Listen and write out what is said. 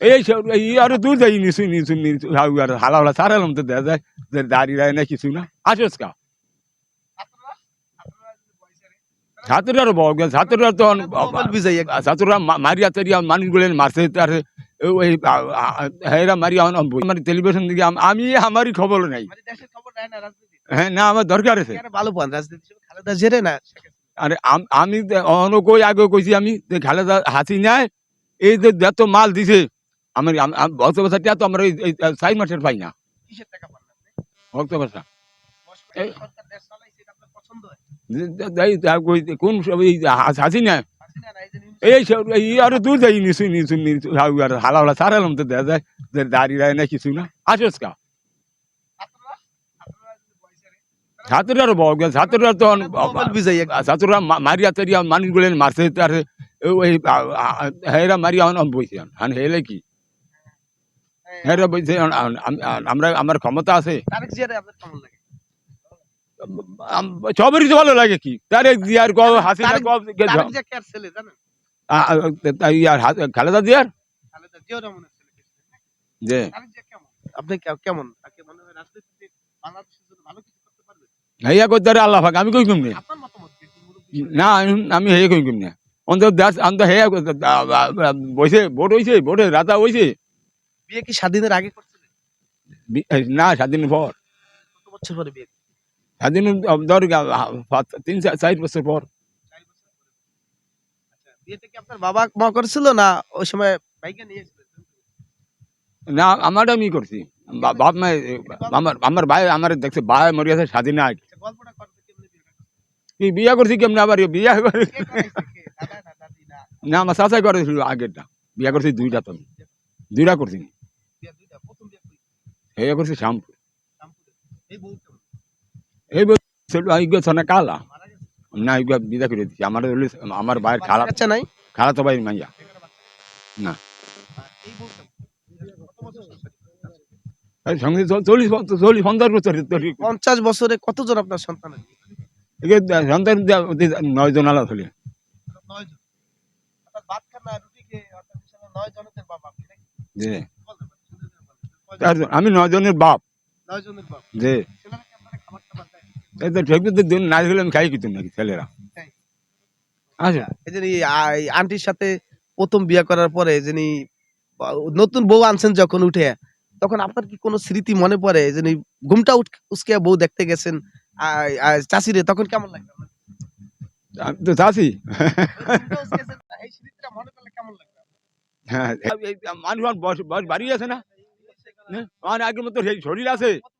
এই আর দূর যাই নিছু নিছু নিছু আর হালা হালা সারা তো দেখা যায়। রায় না কিছু না। আসোস কা ছাত্ররা বড় গেল। ছাত্ররা তো ছাত্ররা মারিয়া তারিয়া মানুষ গুলেন মারছে তার ওই হেরা মারিয়া আমার টেলিভিশন দিকে আম- আমি আমারই খবর নাই। মানে হ্যাঁ না আমার দরকার আছে। ভালো পান? রাজনীতি খালেদা জেরে না? আরে আমি অন কই আগে কইছি আমি খালেদা হাসি নাই এই যে যত মাল দিছে আমার ভক্ত ভাষাটা তো আমরা এই সাই মাসের পাই না। ভক্ত ভাষা কোন হাস- না এই আর দূর যাই নিছু নিছু আর হালা হালা সারা তো দেখা যায় দাঁড়িয়ে রায় না কিছু না। আসোস কা? ছাত্ররা? ছাত্ররা ছাত্ররা তো ছাত্ররা মারিয়া তারিয়া মানুষ গুলেন মারছে তার ওই হেরা মারিয়া বইছে। হান হেলে কি? হেরা বইছে আমরা আমার ক্ষমতা আছে। সবারই তো ভালো লাগে কি? তারেক হাসিনা ইয়ার খালেদা দিয়ার? যে? আপনি কেমন? হয় করতে হেয়া তারে আল্লাহ আমি কই কম না আমি- হেয়া কই কম না। অন্তত হেয়া বইছে ভোট হইছে ভোটে রাতা হইছে। বিয়ে কি স্বাধীনের আগে করছিলেন? না স্বাধীন পর। কত বছর পরে বিয়ে? স্বাধীন ধর তিন চার বছর পর। আচ্ছা বিয়েতে কি আপনার বাবা মা করেছিল না ওই সময় ভাইকে নিয়েছিলেন না আমার আমি করছি। বাপ মা আমার আমার ভাই আমার দেখছে ভাই মরি আছে স্বাধীন আগে। আচ্ছা? কি বিয়া করছি কেমন আবার বিয়া করে? না আমার চাচাই করেছিল আগেরটা। বিয়া করছি দুইটা তো দুইটা করছি বিয়ে দুইটা প্রথম বিয়ে কই হেয়া করছি শ্যামপুর এই বছর আইগো ছনা কালা গেছে না আইগো বিদা করে দিচ্ছি আমার আমার ভাইয়ের খালা বাচ্চা নাই খালা তো ভাই মাইয়া না। সঙ্গে চল্লিশ চল্লিশ পঞ্চাশ বছর পঞ্চাশ বছরে কতজন আপনার সন্তান সন্তান নয় জন আলাদা হলে নয় জন অর্থাৎ ভাত খান না রুটি খেয়ে অর্থাৎ বিশাল নয় জনের বাবা আপনি নাকি যে বলতে পারেন, সুন্দর করে বলেন। কয় জন? চারজন। আমি নয় জনের বাপ। নয় জনের বাবা যে ছেলেরা কি আপনারা খাবার টাবার দেয়? এই তো ঠিক মতো দিন না হলে আমি খাই কিন্তু নাকি ছেলেরা। আচ্ছা। এই যে এই আ- এই আন্টির সাথে প্রথম বিয়ে করার পরে যিনি নতুন বউ আনছেন যখন উঠে তখন আপনার কি কোনো স্মৃতি মনে পড়ে? ঘুমটা উঠ- উসকে বউ দেখতে গেছেন আ- তখন কেমন লাগবে আপনার? আমি তো চাষি। মনে হ্যাঁ মানুষ বয়স বাড়ি আছে না? হ্যাঁ? আমার আগের মতো সেই শরীর আছে কত